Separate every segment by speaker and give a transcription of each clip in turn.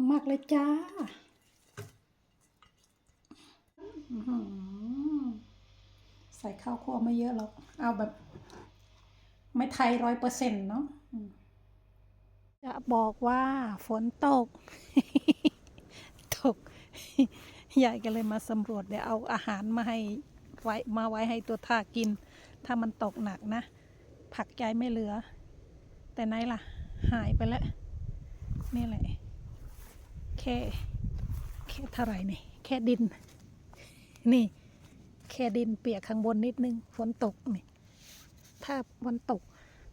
Speaker 1: อมมากเลยจ้าใส่ข้าวคั่วไม่เยอะหรอกเอาแบบ ไม่ไทยร้อยเปอร์เซ็นต์เนาะจะบอกว่าฝนตก ตกยายก็เลยมาสำรวจเดี๋ยวเอาอาหารมาให้ไว้มาไว้ให้ตัวท่ากิน ถ้ามันตกหนักนะ ผักยายไม่เหลือ แต่ไหนล่ะ หายไปแล้วนี่แหละ แค่แค่เท่าไหร่นี่แค่ดิน นี่ แค่ดินเปียกข้างบนนิดนึงฝนตกนี่ถ้าวันตก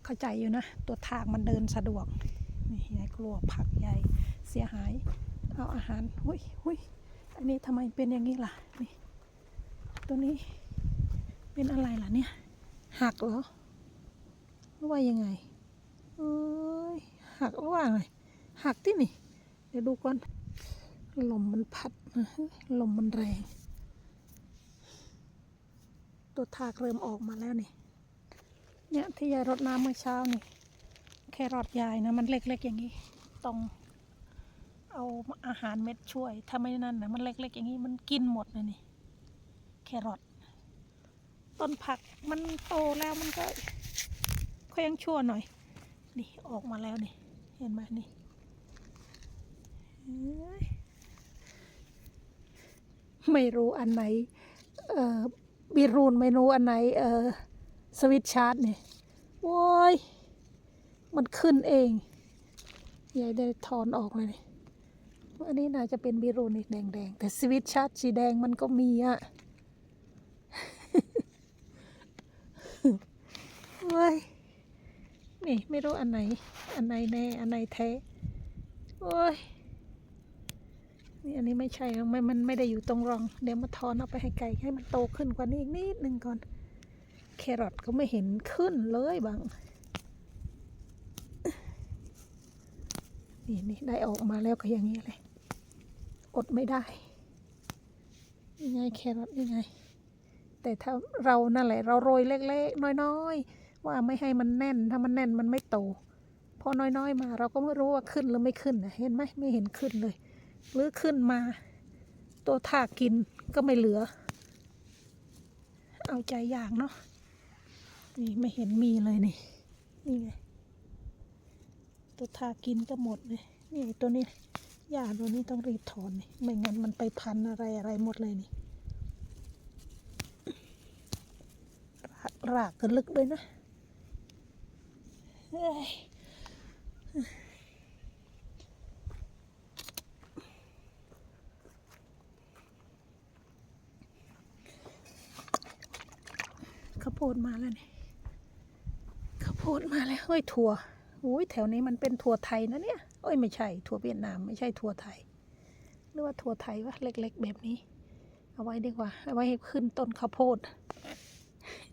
Speaker 1: เข้าใจอยู่นะ ตัวทางมันเดินสะดวกนี่ยายกลัวผักยายเสียหาย เอาอาหารหุยหุยอันนี้ทำไมเป็นอย่างนี้ล่ะนี่ตัวนี้เป็นอะไรล่ะเนี่ย หักเหรอหรือว่ายังไงเอ้ยหักหรือว่าไงหักที่นี่ เดี๋ยวดูก่อน ลมมันพัดนะลมมันแรง ตัวทากเริ่มออกมาแล้วนี่ เนี่ยที่ยายรดน้ำเมื่อเช้านี่ แครอดยายนะ มันเล็กๆอย่างนี้ ต้องเอาอาหารเม็ดช่วย ถ้าไม่นั่นนะมันเล็กๆอย่างนี้มันกินหมดเลยนี่ แครอทต้นผักมันโตแล้วมันก็ก็ยังชั่วหน่อย นี่ออกมาแล้วนี่ เห็นไหมนี่ ไม่รู้อันไหนเออบีรูนไม่รู้อันไหนเออสวิตชาร์จเนี่ยโว้ย มันขึ้นเองยายได้ถอนออกเลยนี่อันนี้น่าจะเป็นบีรูนนี่แดงๆ แต่สวิตช์ชาร์จสีแดงมันก็มีอะเว้ย นี่ไม่รู้อันไหน อันไหนแน่ อันไหนแท้โอ้ย นี่อันนี้ไม่ใช่ไม่มันไม่ได้อยู่ตรงรอง เดี๋ยวมาทอนเอาไปให้ไก่ให้มันโตขึ้นกว่านี้อีกนิดนึงก่อน แครอทก็ไม่เห็นขึ้นเลยบางนี่นี่ได้ออกมาแล้วก็อย่างนี้เลยอดไม่ได้ยังไงแครอทยังไง แต่ถ้าเรานั่นแหละ เราโรยเล็กๆน้อยๆ ว่าไม่ให้มันแน่น ถ้ามันแน่นมันไม่โตพอน้อยๆมา เราก็ไม่รู้ว่าขึ้นหรือไม่ขึ้นนะเห็นไหมไม่เห็นขึ้นเลย หรือขึ้นมา ตัวทากกินก็ไม่เหลือ เอาใจอย่างเนาะนี่ไม่เห็นมีเลยนี่ นี่ไงตัวทากินก็หมดเลยนี่ตัวนี้หญ้าตัวนี้ต้องรีบถอนนี่ไม่งั้นมันไปพันอะไรอะไรหมดเลยนี่รากกก็ลึกเลยนะเอ้ยข้าวโพ ดมาแล้วนี่ข้าวโพดมาแล้วเฮ้ยถั่วโอ้ยแถวนี้มันเป็นถั่วไทยนะเนี่ยเอ้ยไม่ใช่ถั่วเวียดนามไม่ใช่ถั่วไทยหรือว่าถั่วไทยวะเล็ก ๆ แบบนี้ เอาไว้ดีกว่า เอาไว้ให้ขึ้นต้นข้าวโพด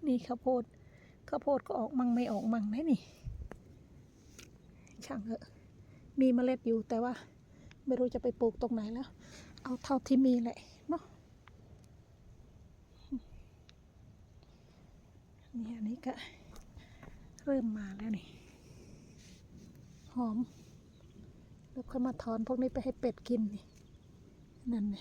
Speaker 1: นี่ข้าวโพดข้าวโพดก็ออกมั่งไม่ออกมั่งนะนี่ ช่างเถอะมีเมล็ดอยู่แต่ว่า ไม่รู้จะไปปลูกตรงไหนแล้ว เอาเท่าที่มีแหละเนาะนี่อันนี้ก็เริ่มมาแล้วนี่ หอม แล้วค่อยมาถอนพวกนี้ไปให้เป็ดกินนี่ นั่นไง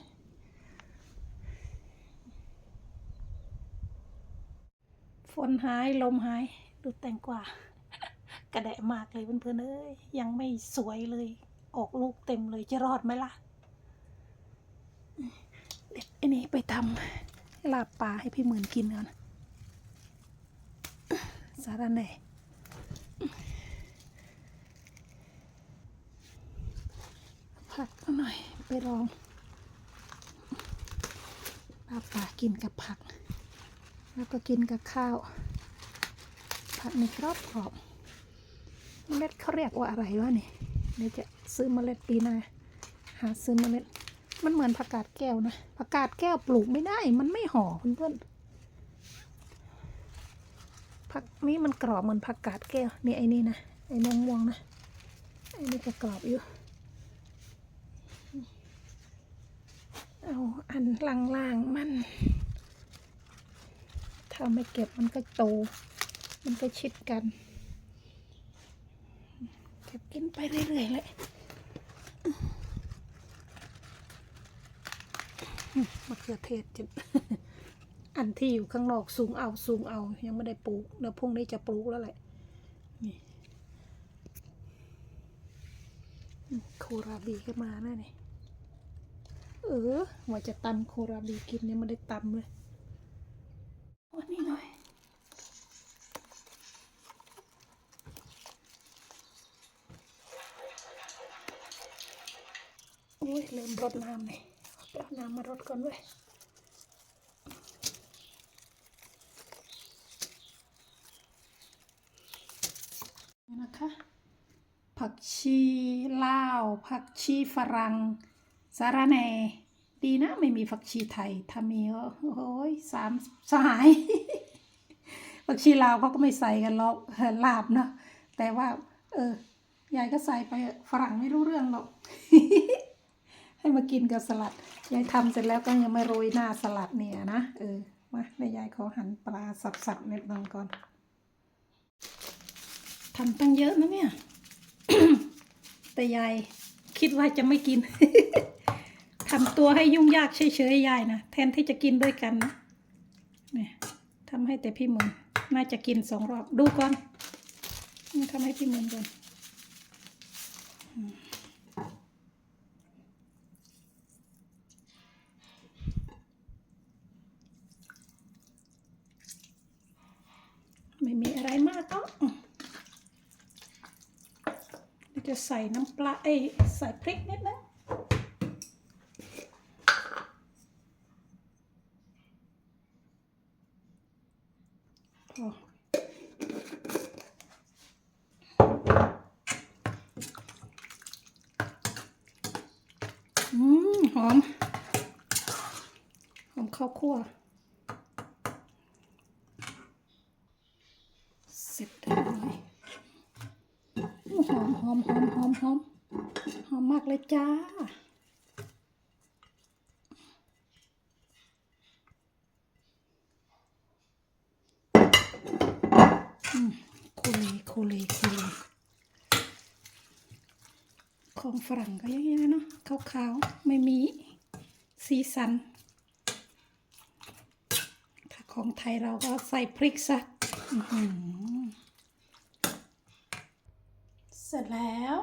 Speaker 1: ฝนหายลมหาย ดูแตงกวากระแดะมากเลยเพื่อนๆเอ้ยยังไม่สวยเลย ออกลูกเต็มเลยจะรอดไหมล่ะเด็ดอ้นี่ไปทำลาบปลาให้พี่เหมื่นกินก่อน สารแหน่ผักหน่อย ไปลองปลาปลากินกับผัก แล้วก็กินกับข้าว ผักในกรอบกรอบเมล็ดเขาเรียกว่าอะไรวะนี่เดี๋ยวจะซื้อเมล็ดปีหน้าหาซื้อเมล็ด มันเหมือนผักกาดแก้วนะผักกาดแก้วปลูกไม่ได้ มันไม่ห่อเพื่อนๆ ผักนี้มันกรอบเหมือนผักกาดแก้วนี่ไอ้นี่นะไอ้ม่วงม่วงๆนะไอ้นี่ก็กรอบอยู่เอาอันล่างๆมัน ถ้าไม่เก็บมันก็โต มันก็ชิดกันเก็บกินไปเรื่อยๆเลยมะเขือเทศจะ อันที่อยู่ข้างนอกสูงเอาสูงเอา ยังไม่ได้ปลูกเดี๋ยวพรุ่งนี้จะปลูกแล้วแหละนี่โคราบีก็มาแล้วนี่เออว่าจะตำโคราบีกินเนี่ยไม่ได้ตำเลยวันนี้หน่อยโอ้ยเริ่มรดน้ำเลยเอาน้ำมารดก่อนเว้ย นะคะ ผักชีลาว ผักชีฝรั่งสาระแหน่ดีนะไม่มีผักชีไทยถ้ามีก็โอ้ยสามสหาย ผักชีลาวเขาก็ไม่ใส่กันหรอกเออลาบเนาะแต่ว่า เออยายก็ใส่ไปฝรั่งไม่รู้เรื่องหรอกให้มากินกับสลัด ยายทำเสร็จแล้วก็ยังไม่โรยหน้าสลัดเนี่ยนะ เออ มาเดี๋ยายขอหั่นปลาสับๆเนิดนึงก่อน ทำตั้งเยอะนะเนี่ย แต่ยายคิดว่าจะไม่กิน ทำตัวให้ยุ่งยากเฉยๆยายนะ แทนที่จะกินด้วยกันนะเนี่ยทำให้แต่พี่มืนน่าจะกินสองรอบ ดูก่อนทำให้พี่มืนก่อนไม่มีอะไรมากก็ จะใส่น้ำปลาเอ้ใส่พริกนิดนึงออืม หอม หอมข้าวคั่ว เสร็จเรียบร้อยอู้หอมหอม หอมหอมมากเลยจ้าอืมโคเลโคเลโคเลของฝรั่งก็อย่างนี้นะเนาะขาวๆ ไม่มีสีสัน ถ้าของไทยเราก็ใส่พริกซะอื้อหือเสร็จแล้ว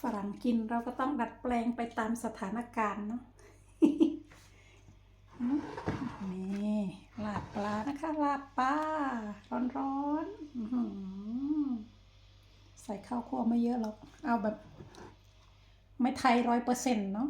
Speaker 1: ฝรั่งกินเราก็ต้องดัดแปลงไปตามสถานการณ์เนาะนี่ลาบปลานะคะลาบปลาร้อนๆอื้อหือใส่ข้าวคั่วไม่เยอะหรอกเอาแบบ ไม่ไทยร้อยเปอร์เซ็นต์เนาะ